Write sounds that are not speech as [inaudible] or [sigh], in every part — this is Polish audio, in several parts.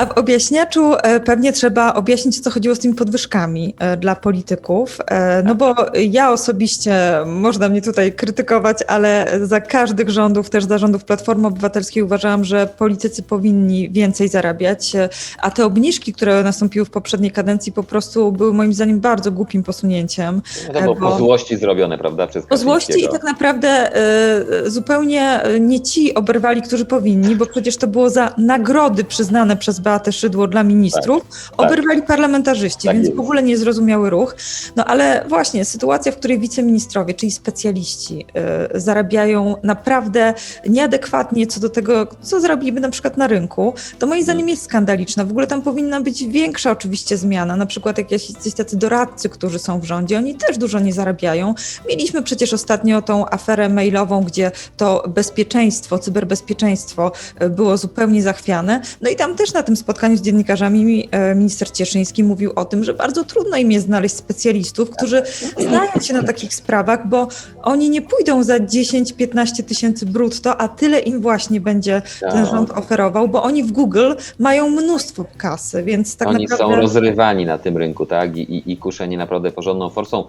A w objaśniaczu e, pewnie trzeba objaśnić, co chodziło z tymi podwyżkami e, dla polityków. E, No bo ja osobiście, można mnie tutaj krytykować, ale za każdych rządów, też za rządów Platformy Obywatelskiej uważałam, że politycy powinni więcej zarabiać, a te obniżki, które nastąpiły w poprzedniej kadencji po prostu były moim zdaniem bardzo głupim posunięciem. No to było bo- po złości zrobione, prawda? Przez Po złości i tak naprawdę y, zupełnie nie ci oberwali, którzy powinni, bo przecież to było za nagrody przyznane przez Beatę Szydło dla ministrów, oberwali parlamentarzyści, Tak więc jest. w ogóle niezrozumiały ruch. No ale właśnie sytuacja, w której wiceministrowie, czyli specjaliści y, zarabiają naprawdę nieadekwatnie co do tego, co zrobiliby na przykład na rynku, to moim zdaniem jest skandaliczna. W ogóle tam powinna być większa oczywiście zmiana, na przykład jakieś jacyś tacy doradcy, którzy są w rządzie, oni też dużo nie zarabiają. Mieliśmy przecież ostatnio tą aferę mailową, gdzie to bezpieczeństwo, cyberbezpieczeństwo e, było zupełnie zachwiane. No i tam też na tym spotkaniu z dziennikarzami e, minister Cieszyński mówił o tym, że bardzo trudno im jest znaleźć specjalistów, którzy znają się na takich sprawach, bo oni nie pójdą za 10-15 tysięcy brutto, a tyle im właśnie będzie ten Tak. rząd oferował, bo oni w Google mają mnóstwo kasy, więc tak Oni naprawdę... są rozrywani na tym rynku, tak? I, i, i kuszeni naprawdę porządną forsą.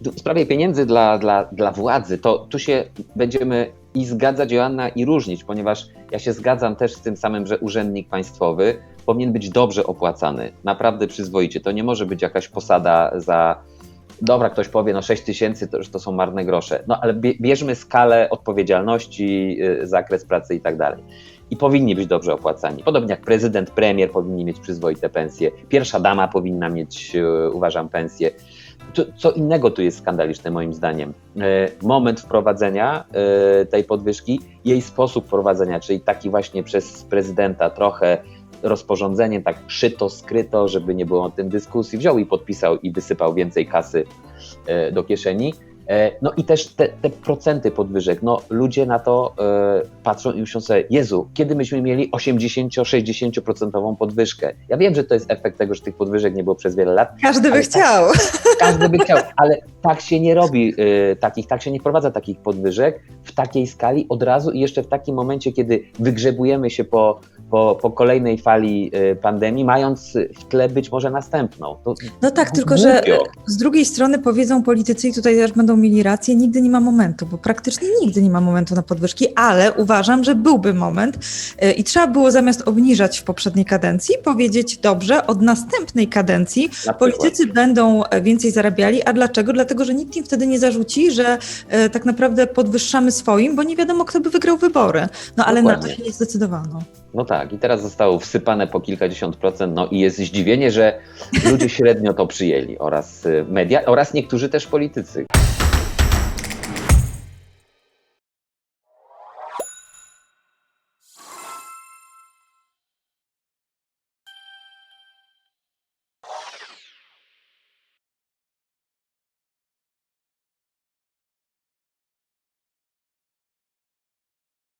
W sprawie pieniędzy dla, dla, dla władzy, to tu się będziemy i zgadzać, Joanna, i różnić, ponieważ ja się zgadzam też z tym samym, że urzędnik państwowy powinien być dobrze opłacany, naprawdę przyzwoicie. To nie może być jakaś posada za. Dobra, ktoś powie, no 6 tysięcy to to są marne grosze. No ale bie- bierzmy skalę odpowiedzialności, y, zakres pracy i tak dalej. I powinni być dobrze opłacani. Podobnie jak prezydent, premier powinni mieć przyzwoite pensje. Pierwsza dama powinna mieć, y, uważam, pensję. Co, innego tu jest skandaliczne moim zdaniem. E, Moment wprowadzenia e, tej podwyżki, jej sposób wprowadzenia, czyli taki właśnie przez prezydenta trochę rozporządzenie, tak szyto, skryto, żeby nie było o tym dyskusji, wziął i podpisał i wysypał więcej kasy e, do kieszeni. E, No i też te, te procenty podwyżek, no ludzie na to e, patrzą i myślą sobie, Jezu, kiedy myśmy mieli 80-60% podwyżkę? Ja wiem, że to jest efekt tego, że tych podwyżek nie było przez wiele lat, Każdy by Ale chciał. każdy by chciał, [laughs] ale tak się nie robi y, takich, tak się nie wprowadza takich podwyżek w takiej skali od razu i jeszcze w takim momencie, kiedy wygrzebujemy się po, po, po kolejnej fali y, pandemii, mając w tle być może następną. To No tak, tylko że głupio. z drugiej strony powiedzą politycy i tutaj też będą mieli rację, nigdy nie ma momentu, bo praktycznie nigdy nie ma momentu na podwyżki, ale uważam, że byłby moment y, i trzeba było zamiast obniżać w poprzedniej kadencji powiedzieć, dobrze, od następnej kadencji Na politycy będą e, więcej zarabiali, a dlaczego? Dlatego, że nikt im wtedy nie zarzuci, że e, tak naprawdę podwyższamy swoim, bo nie wiadomo, kto by wygrał wybory. No ale na to Dokładnie. się nie zdecydowano. No tak, i teraz zostało wsypane po kilkadziesiąt procent, no i jest zdziwienie, że ludzie średnio to przyjęli oraz y, media, oraz niektórzy też politycy.